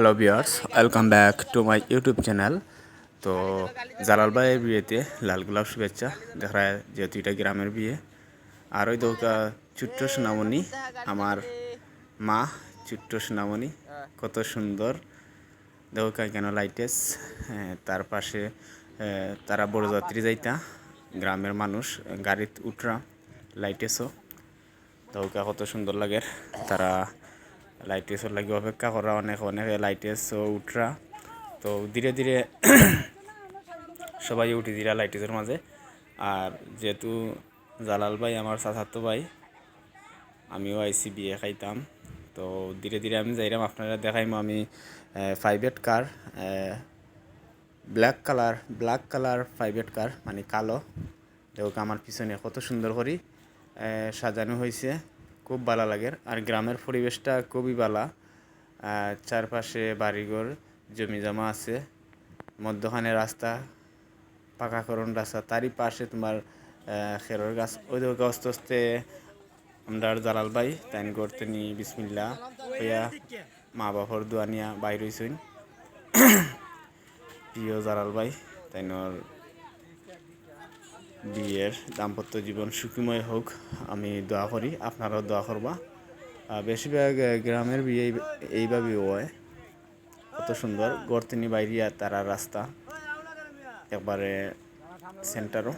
Hello viewers welcome back to my YouTube channel তো জালাল ভাইয়ের বিয়েতে লাল গোলাপ শুভেচ্ছা দেখা যায় যেহেতু এটা গ্রামের বিয়ে। আর ওই দৌকা ছোট্ট সোনামণি, আমার মা ছোট্ট সোনামণি, কত সুন্দর। দৌকা কেন লাইটেস তার পাশে তারা বড় যাত্রী যাইতা, গ্রামের মানুষ, গাড়িত উঠরা লাইটেসও দৌকা কত সুন্দর লাগে, তারা লাইটেসর লাগে অপেক্ষা করা অনেক অনেক লাইটেসও উঠরা তো ধীরে ধীরে সবাই উঠি দিরা লাইটেসের মাঝে আর যেহেতু জালাল ভাই আমার চাচাতো ভাই, আমিও আইসি বিয়ে খাইতাম। তো ধীরে ধীরে আমি যাইরাম আপনারা দেখাইম আমি private car black colour black colour private car মানে কালো। দেখো আমার পিছনে কত সুন্দর করে সাজানো হয়েছে খুব ভালো লাগে। আর গ্রামের পরিবেশটা খুবই ভালো চারপাশে বাড়িঘর জমি জমা আছে। মধ্যখানে রাস্তা পাকাকরণ রাস্তা, তারই পাশে তোমার খেরোর গাছ। ওই আস্তে আস্তে আমরা জালাল ভাই তাইন করতে নি বিসমিল্লা হইয়া মা বাপর দোয়া নিয়া বাইর হইছইন প্রিয় জালাল ভাই তাইনর বিয়ের দাম্পত্য জীবন সুখীময় হোক, আমি দোয়া করি, আপনারাও দোয়া করবা। বেশিরভাগ গ্রামের বিয়ে এই- এইভাবেই হয়। কত সুন্দর, গর্তিনি বাইরিয়া তারা রাস্তা, একবারে সেন্টারও।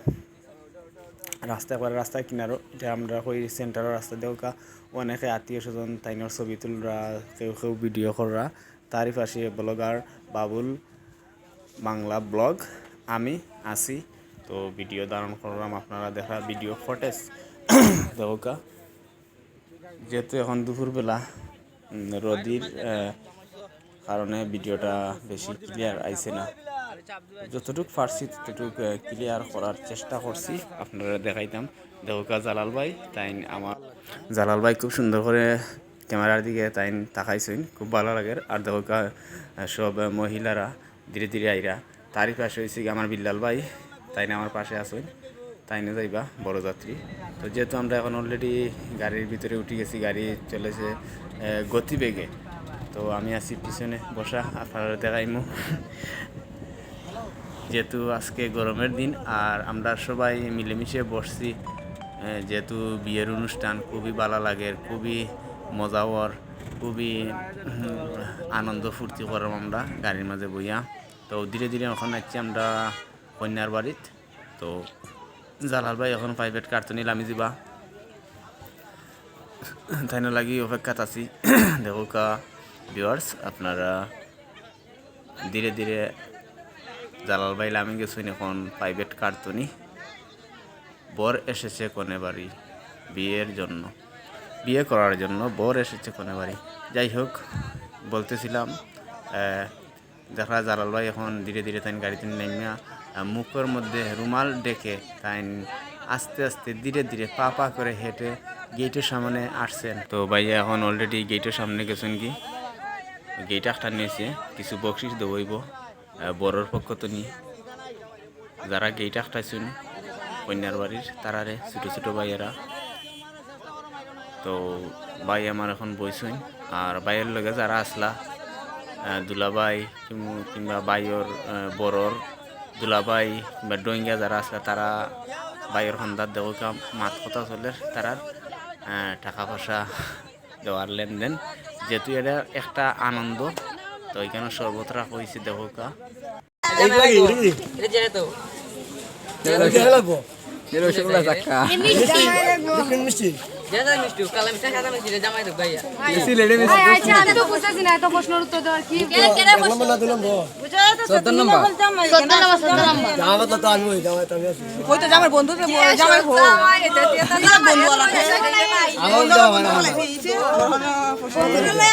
রাস্তা একবারে রাস্তায় কিনারও, এটা আমরা কই সেন্টারের রাস্তা দেওকা অনেকে আত্মীয় স্বজন তাইনর ছবি তুলরা, কেউ কেউ ভিডিও কররা। তারই পাশে ব্লগার বাবুল বাংলা ব্লগ, আমি আছি। তো ভিডিও ধারণ করলাম আপনারা দেখা ভিডিও ফটেজ দেওকা যেহেতু এখন দুপুরবেলা রদির কারণে ভিডিওটা বেশি ক্লিয়ার আইছে না। যতটুকু পারছি ততটুক ক্লিয়ার করার চেষ্টা করছি আপনারা দেখাইতাম। দেহকা জালাল ভাই তাই আমার জালাল ভাই খুব সুন্দর করে ক্যামেরার দিকে তাই তাকাইছেন খুব ভালো লাগে। আর দেহকা সব মহিলারা ধীরে ধীরে আইরা। তারই পাশে হয়েছে কি আমার বিল্লাল ভাই। তাই না আমার পাশে আসেন তাই না যাইবা, বড় যাত্রী। তো যেহেতু আমরা এখন অলরেডি গাড়ির ভিতরে উঠে গেছি, গাড়ি চলেছে গতিবেগে। তো আমি আছি পিছনে, বসা আপনারা দেখাইমু। যেহেতু আজকে গরমের দিন, আর আমরা সবাই মিলেমিশে বসছি যেহেতু বিয়ের অনুষ্ঠান, খুবই ভালো লাগে, খুবই মজাওয়ার খুবই আনন্দ ফুর্তি করলাম আমরা গাড়ির মাঝে বইয়া। তো ধীরে ধীরে এখন আসছি আমরা কন্যার বাড়িত। তো জালাল ভাই, এখন প্রাইভেট কার্টুন নিলামি যাবা তাই না লাগি অপেক্ষাত আছি। দেখো কা আপনারা ধীরে ধীরে জালাল ভাই আমি গেছুন এখন প্রাইভেট কার্টুনি বর এসেছে কোনে বাড়ি বিয়ের জন্য। বিয়ে করার জন্য বর এসেছে কোনে বাড়ি। যাই হোক, বলতেছিলাম দেখা, জালাল ভাই এখন ধীরে ধীরে তাই গাড়িতে নেমিয়া মুখের মধ্যে রুমাল ডেকে তাই আস্তে আস্তে ধীরে ধীরে পা পা করে হেঁটে গেটের সামনে আসছেন। তো ভাইয়া এখন অলরেডি গেটের সামনে গেছেন কি? গেট একটা নিয়েছে কিছু বকশিস দেবইব বড়োর পক্ষ তো নিয়ে যারা গেট শুন কন্যার বাড়ির তারারে ছোটো ছোটো ভাইয়েরা। তো ভাই আমার এখন বইছুন আর ভাইয়ের লগে যারা আসলা আহ, দুলাভাই কিংবা বাইর বড়র দুলাভাই কিংবা ডোঙ্গা যারা আছে তারা বাইয়ের সন্ধ্যার দেওয়া মাত কথা চলে। তারার টাকা পয়সা দেওয়ার লেনদেন। যেহেতু এটা একটা আনন্দ তো এখানে সর্বত্রা হয়েছে দেহকা তো। মিষ্টি কালা মিষ্টি সাদা মিষ্টি এটা জামাই তো ভাইয়া আচ্ছা আমি তো বুঝতেছি না এত প্রশ্নের উত্তর দেওয়ার কি চোদ্দ নম্বর ওই তো আমার বন্ধু তো জামাই হো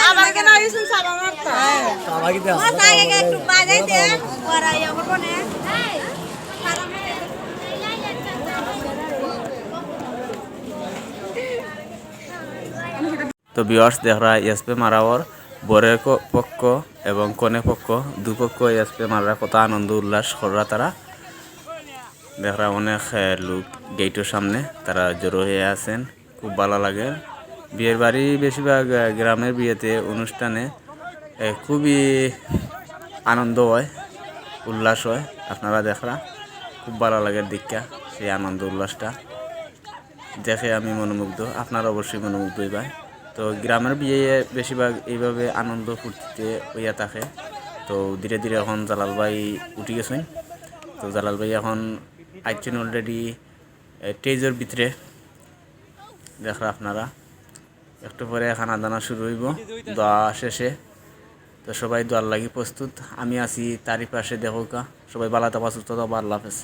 আমাকে না ইসুন সাবা মারতা একটু বাজাই দে পড়াই আমার মনে তো বিয়ার্স দেখরা এসপে মারাওয়ার বরের পক্ষ এবং কনে পক্ষ দুপক্ষ এসপে মারা কত আনন্দ, উল্লাস করা তারা। দেখরা অনেক লোক গেটের সামনে, তারা জড়ো হয়ে আছেন, খুব ভালো লাগে। বিয়ের বাড়ি বেশিরভাগ গ্রামের বিয়েতে, অনুষ্ঠানে খুবই আনন্দ হয়, উল্লাস হয়। আপনারা দেখরা খুব ভালো লাগে দীক্ষা, সেই আনন্দ, উল্লাসটা। দেখে আমি মনোমুগ্ধ, আপনারা অবশ্যই মনোমুগ্ধ হইবা তো গ্রামের বিয়ে বেশিরভাগ এইভাবে আনন্দ ফুর্তিতে হইয়া থাকে। তো ধীরে ধীরে এখন জালাল ভাই উঠি গেছেন। তো জালাল ভাই এখন আইছেন অলরেডি টেজের ভিতরে। দেখরা আপনারা, একটু পরে খানা দানা শুরু হইব, দোয়া শেষে। তো সবাই দোয়ার লাগি প্রস্তুত। আমি আছি তারই পাশে দেখো কা সবাই বালাতে পাস তো আল্লাহ হাফেজ।